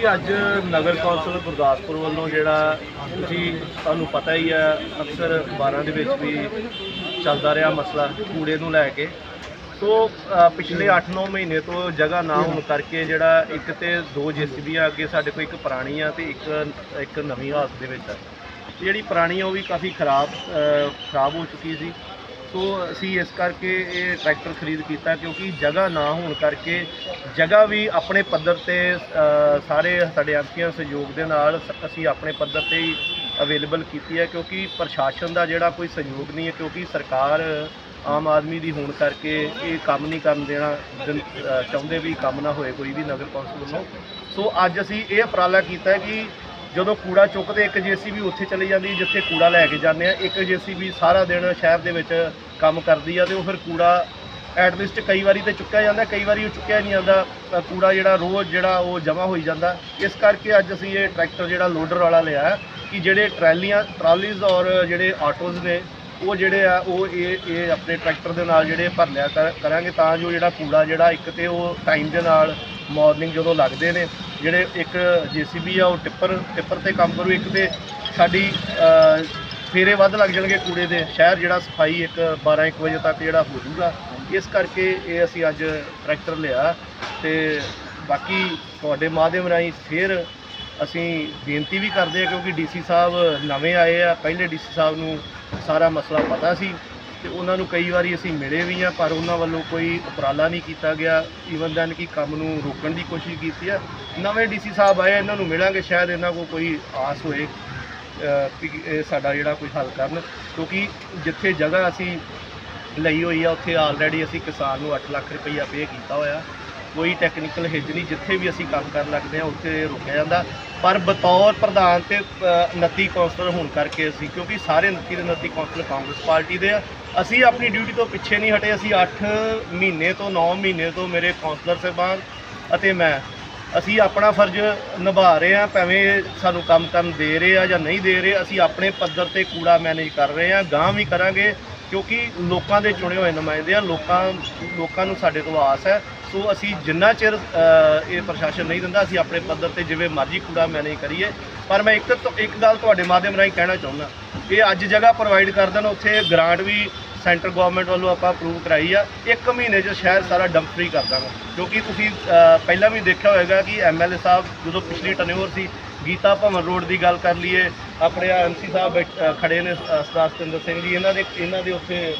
ਜੀ ਅੱਜ ਨਗਰ ਕੌਂਸਲ ਗੁਰਦਾਸਪੁਰ ਵੱਲੋਂ ਜਿਹੜਾ ਤੁਸੀਂ ਤੁਹਾਨੂੰ ਪਤਾ ਹੀ ਹੈ ਅਕਸਰ 12 ਦੇ ਵਿੱਚ ਵੀ ਚੱਲਦਾ ਰਿਹਾ ਮਸਲਾ ਕੂੜੇ ਨੂੰ ਲੈ ਕੇ। ਸੋ ਅ, ਪਿਛਲੇ 8-9 ਮਹੀਨੇ ਤੋਂ ਜਗ੍ਹਾ ਨਾ ਹੋਣ ਕਰਕੇ ਜਿਹੜਾ ਇੱਕ ਤੇ ਦੋ ਜੇਸੀਬੀਆਂ ਅੱਗੇ ਸਾਡੇ ਕੋਲ ਇੱਕ ਪੁਰਾਣੀ ਆ ਤੇ ਇੱਕ ਇੱਕ ਨਵੀਂ ਹਾਲਤ ਦੇ ਵਿੱਚ ਆ। ਜਿਹੜੀ ਪੁਰਾਣੀ ਆ ਉਹ ਵੀ ਕਾਫੀ ਖਰਾਬ ਅ, ਖਰਾਬ ਹੋ ਚੁੱਕੀ ਸੀ। ਸੋ ਅਸੀਂ ਇਸ ਕਰਕੇ ਇਹ ਟਰੈਕਟਰ ਖਰੀਦ ਕੀਤਾ ਕਿਉਂਕਿ ਜਗ੍ਹਾ ਨਾ ਹੋਣ ਕਰਕੇ ਜਗ੍ਹਾ ਵੀ ਆਪਣੇ ਪੱਧਰ ਤੇ ਸਾਰੇ ਸਾਡੇ ਐਮਪੀਆਂ ਸਹਿਯੋਗ ਦੇ ਨਾਲ ਸ- ਅਸੀਂ ਆਪਣੇ ਪੱਧਰ ਤੇ ਹੀ ਅਵੇਲੇਬਲ ਕੀਤੀ ਹੈ ਕਿਉਂਕਿ ਪ੍ਰਸ਼ਾਸਨ ਦਾ ਜਿਹੜਾ ਕੋਈ ਸਹਿਯੋਗ ਨਹੀਂ ਹੈ ਕਿਉਂਕਿ ਸਰਕਾਰ ਆਮ ਆਦਮੀ ਦੀ ਹੋਣ ਕਰਕੇ ਇਹ ਕੰਮ ਨਹੀਂ ਕਰਨ ਦੇਣਾ ਚਾਹੁੰਦੇ ਵੀ ਕੰਮ ਨਾ ਹੋਏ ਕੋਈ ਵੀ ਨਗਰ ਕੌਂਸਲ ਵੱਲੋਂ। ਸੋ ਅੱਜ ਅਸੀਂ ਇਹ ਉਪਰਾਲਾ ਕੀਤਾ ਕਿ ਜਦੋਂ ਕੂੜਾ ਚੁੱਕਦੇ, ਇੱਕ ਜੀਸੀਬੀ ਉੱਥੇ ਚਲੀ ਜਾਂਦੀ, ਜਿੱਥੇ ਕੂੜਾ ਲੈ ਕੇ ਜਾਂਦੇ ਆ, ਇੱਕ ਜੀਸੀਬੀ ਸਾਰਾ ਦਿਨ ਸ਼ਹਿਰ ਦੇ ਵਿੱਚ ਕੰਮ ਕਰਦੀ ਆ ਤੇ ਉਹ ਫਿਰ ਕੂੜਾ ਐਟਲੀਸਟ ਕਈ ਵਾਰੀ ਤੇ ਚੁੱਕਿਆ ਜਾਂਦਾ, ਕਈ ਵਾਰੀ ਉਹ ਚੁੱਕਿਆ ਨਹੀਂ ਜਾਂਦਾ ਕੂੜਾ ਜਿਹੜਾ ਰੋਜ਼ ਜਿਹੜਾ ਉਹ ਜਮ੍ਹਾਂ ਹੋਈ ਜਾਂਦਾ। ਇਸ ਕਰਕੇ ਅੱਜ ਅਸੀਂ ਇਹ ਟਰੈਕਟਰ ਜਿਹੜਾ ਲੋਡਰ ਵਾਲਾ ਲਿਆ ਕਿ ਜਿਹੜੇ ਟਰਾਲੀਆਂ, ਟਰਾਲੀਜ਼ ਔਰ ਜਿਹੜੇ ਆਟੋਜ਼ ਨੇ ਉਹ ਜਿਹੜੇ ਆ ਉਹ ਇਹ ਇਹ ਆਪਣੇ ਟਰੈਕਟਰ ਦੇ ਨਾਲ ਜਿਹੜੇ ਭਰ ਲਿਆ ਕਰ- ਕਰਾਂਗੇ ਤਾਂ ਜੋ ਜਿਹੜਾ ਕੂੜਾ ਜਿਹੜਾ ਇੱਕ ਤੇ ਉਹ ਟਾਈਮ ਦੇ ਨਾਲ ਮਾਰਨਿੰਗ ਜਦੋਂ ਲੱਗਦੇ ਨੇ ਜਿਹੜੇ ਇੱਕ ਜੀਸੀਬੀ ਆ ਉਹ ਟਿੱਪਰ ਟਿੱਪਰ ਤੇ ਕੰਮ ਕਰੂ ਇੱਕ ਤੇ ਸਾਡੀ ਅ, ਫੇਰੇ ਵੱਧ ਲੱਗ ਜਾਣਗੇ ਕੂੜੇ ਦੇ ਸ਼ਹਿਰ ਜਿਹੜਾ ਸਫ਼ਾਈ ਇੱਕ 12 1 ਵਜੇ ਤੱਕ ਜਿਹੜਾ ਹੋ ਜਾਊਗਾ ਇਸ ਕਰਕੇ ਇਹ ਅਸੀਂ ਅੱਜ ਟਰੈਕਟਰ ਲਿਆ ਤੇ ਬਾਕੀ ਤੁਹਾਡੇ ਮਾਧਿਅਮ ਰਾਹੀਂ ਫਿਰ ਅਸੀਂ ਬੇਨਤੀ ਵੀ ਕਰਦੇ ਹਾਂ ਕਿਉਂਕਿ ਡੀਸੀ ਸਾਹਿਬ ਨਵੇਂ ਆਏ ਆ ਪਹਿਲੇ ਡੀਸੀ ਸਾਹਿਬ ਨੂੰ ਸਾਰਾ ਮਸਲਾ ਪਤਾ ਸੀ ਤੇ ਉਹਨਾਂ ਨੂੰ ਕਈ ਵਾਰੀ ਅਸੀਂ ਮਿਲੇ ਵੀ ਆ, ਪਰ ਉਹਨਾਂ ਵੱਲੋਂ ਕੋਈ ਉਪਰਾਲਾ ਨਹੀਂ ਕੀਤਾ ਗਿਆ। ਈਵਨ ਦੈਨ ਕਿ ਕੰਮ ਨੂੰ ਰੋਕਣ ਦੀ ਕੋਸ਼ਿਸ਼ ਕੀਤੀ ਆ। ਨਵੇਂ ਡੀਸੀ ਸਾਹਿਬ ਆਏ, ਇਹਨਾਂ ਨੂੰ ਮਿਲਾਂਗੇ, ਸ਼ਾਇਦ ਇਹਨਾਂ ਕੋਲ ਕੋਈ ਆਸ ਹੋਏ ਕਿ ਇਹ ਸਾਡਾ ਜਿਹੜਾ ਕੋਈ ਹੱਲ ਕਰਨ। ਕਿਉਂਕਿ ਜਿੱਥੇ ਜਗ੍ਹਾ ਅਸੀਂ ਲਈ ਹੋਈ ਆ, ਉੱਥੇ ਆਲਰੇਡੀ ਅਸੀਂ ਕਿਸਾਨ ਨੂੰ 8 ਲੱਖ ਰੁਪਈਆ ਪੇ ਕੀਤਾ ਹੋਇਆ। ਕੋਈ ਟੈਕਨੀਕਲ ਹਿੱਜ ਨਹੀਂ ਜਿੱਥੇ ਵੀ ਅਸੀਂ ਕੰਮ ਕਰਨ ਲੱਗਦੇ ਆ ਉੱਥੇ ਰੁਕਿਆ ਜਾਂਦਾ। ਪਰ ਬਤੌਰ ਪ੍ਰਧਾਨ ਤੇ ਅ, 29 ਕੌਂਸਲਰ ਹੋਣ ਕਰਕੇ ਅਸੀਂ ਕਿਉਂਕਿ ਸਾਰੇ 29 ਦੇ 29 ਕੌਂਸਲਰ ਕਾਂਗਰਸ ਪਾਰਟੀ ਦੇ ਆ ਅਸੀਂ ਆਪਣੀ ਡਿਊਟੀ ਤੋਂ ਪਿੱਛੇ ਨਹੀਂ ਹਟੇ। ਅਸੀਂ 8 ਮਹੀਨੇ ਤੋਂ 9 ਮਹੀਨੇ ਤੋਂ ਮੇਰੇ ਕੌਂਸਲਰ ਸਾਹਿਬਾਨ ਅਤੇ ਮੈਂ ਅਸੀਂ ਆਪਣਾ ਫਰਜ਼ ਨਿਭਾ ਰਹੇ ਆ ਭਾਵੇਂ ਸਾਨੂੰ ਕੰਮ ਕਰਨ ਦੇ ਰਹੇ ਆ ਜਾਂ ਨਹੀਂ ਦੇ ਰਹੇ। ਅਸੀਂ ਆਪਣੇ ਪੱਧਰ ਤੇ ਕੂੜਾ ਮੈਨੇਜ ਕਰ ਰਹੇ ਆ ਗਾਂ ਵੀ ਕਰਾਂਗੇ ਕਿਉਂਕਿ ਲੋਕਾਂ ਦੇ ਚੁਣੇ ਹੋਏ ਨੁਮਾਇੰਦੇ ਆ ਲੋਕਾਂ ਲੋਕਾਂ ਨੂੰ ਸਾਡੇ ਤੋਂ ਆਸ ਹੈ। ਸੋ ਅਸੀਂ ਜਿੰਨਾ ਚਿਰ ਇਹ ਪ੍ਰਸ਼ਾਸਨ ਨਹੀਂ ਦਿੰਦਾ ਅਸੀਂ ਆਪਣੇ ਪੱਧਰ ਤੇ ਜਿਵੇਂ ਮਰਜ਼ੀ ਕੂੜਾ ਮੈਨੇਜ ਕਰੀਏ। ਪਰ ਮੈਂ ਇੱਕ ਤੋਂ- ਇੱਕ ਗੱਲ ਤੁਹਾਡੇ ਮਾਧਿਅਮ ਰਾਹੀਂ ਕਹਿਣਾ ਚਾਹੁੰਦਾ ਇਹ ਅੱਜ ਜਗ੍ਹਾ ਪ੍ਰੋਵਾਈਡ ਕਰ ਦੇਣ ਉੱਥੇ ਗ੍ਰਾਂਟ ਵੀ ਸੈਂਟਰ ਗਵਰਨਮੈਂਟ ਵੱਲੋਂ ਆਪਾਂ ਅਪਰੂਵ ਕਰਾਈ ਆ। ਇੱਕ ਮਹੀਨੇ 'ਚ ਸ਼ਹਿਰ ਸਾਰਾ ਡੰਪ ਫ੍ਰੀ ਕਰ ਦਾਂਗਾ। ਕਿਉਂਕਿ ਤੁਸੀਂ ਪਹਿਲਾਂ ਵੀ ਦੇਖਿਆ ਹੋਵੇਗਾ ਕਿ ਐਮਐਲਏ ਸਾਹਿਬ ਜਦੋਂ ਪਿਛਲੀ ਟਨਿਓਰ ਸੀ ਗੀਤਾ ਭਵਨ ਰੋਡ ਦੀ ਗੱਲ ਕਰ ਲਈਏ ਆਪਣੇ ਐਮਸੀ ਸਾਹਿਬ ਬੈਠ- ਅ, ਖੜੇ ਨੇ ਸਰਦਾਰ ਸਤਿੰਦਰ ਸਿੰਘ ਜੀ ਇਹਨਾਂ ਦੇ ਇਹਨਾਂ ਦੇ ਉੱਥੇ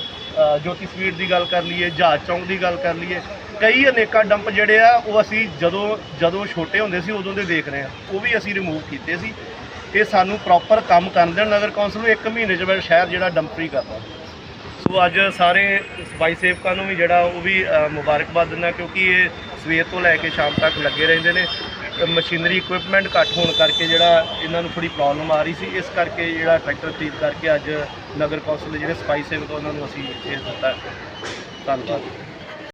ਜੋਤੀ ਸਵੀਟ ਦੀ ਗੱਲ ਕਰ ਲਈਏ ਜਹਾਜ਼ ਚੌਂਕ ਦੀ ਗੱਲ ਕਰ ਲਈਏ। ਕਈ ਅਨੇਕਾਂ ਡੰਪ ਜਿਹੜੇ ਆ, ਉਹ ਅਸੀਂ ਜਦੋਂ ਜਦੋਂ ਛੋਟੇ ਹੁੰਦੇ ਸੀ, ਉਦੋਂ ਦੇ ਦੇਖ ਰਹੇ ਆ। ਉਹ ਵੀ ਅਸੀਂ ਰਿਮੂਵ ਕੀਤੇ ਸੀ। ਇਹ ਸਾਨੂੰ ਪ੍ਰੋਪਰ ਕੰਮ ਕਰਨ ਦੇਣ, ਨਗਰ ਕੌਂਸਲ ਨੂੰ ਇੱਕ ਮਹੀਨੇ 'ਚ ਮੈਂ ਸ਼ਹਿਰ ਜਿਹੜਾ ਡੰਪ ਫ੍ਰੀ ਕਰਦਾ ਸੋ ਅੱਜ ਸਾਰੇ ਸਫ਼ਾਈ ਸੇਵਕਾਂ ਨੂੰ ਵੀ ਜਿਹੜਾ, ਉਹ ਵੀ ਮੁਬਾਰਕਬਾਦ ਦਿੰਦਾ ਕਿਉਂਕਿ ਇਹ ਸਵੇਰ ਤੋਂ ਲੈ ਕੇ ਸ਼ਾਮ ਤੱਕ ਲੱਗੇ ਰਹਿੰਦੇ ਨੇ। ਮਸ਼ੀਨਰੀ ਇਕਵਿਪਮੈਂਟ ਘੱਟ ਹੋਣ ਕਰਕੇ ਜਿਹੜਾ ਇਹਨਾਂ ਨੂੰ ਥੋੜੀ ਪ੍ਰੋਬਲਮ ਆ ਰਹੀ ਸੀ। ਇਸ ਕਰਕੇ ਜਿਹੜਾ ਟਰੈਕਟਰ ਖਰੀਦ ਕਰਕੇ ਅੱਜ ਨਗਰ ਕੌਂਸਲ ਦੇ ਜਿਹੜੇ ਸਫ਼ਾਈ ਸੇਵਕ ਉਹਨਾਂ ਨੂੰ ਅਸੀਂ ਇਹ ਦਿੱਤਾ। ਧੰਨਵਾਦ।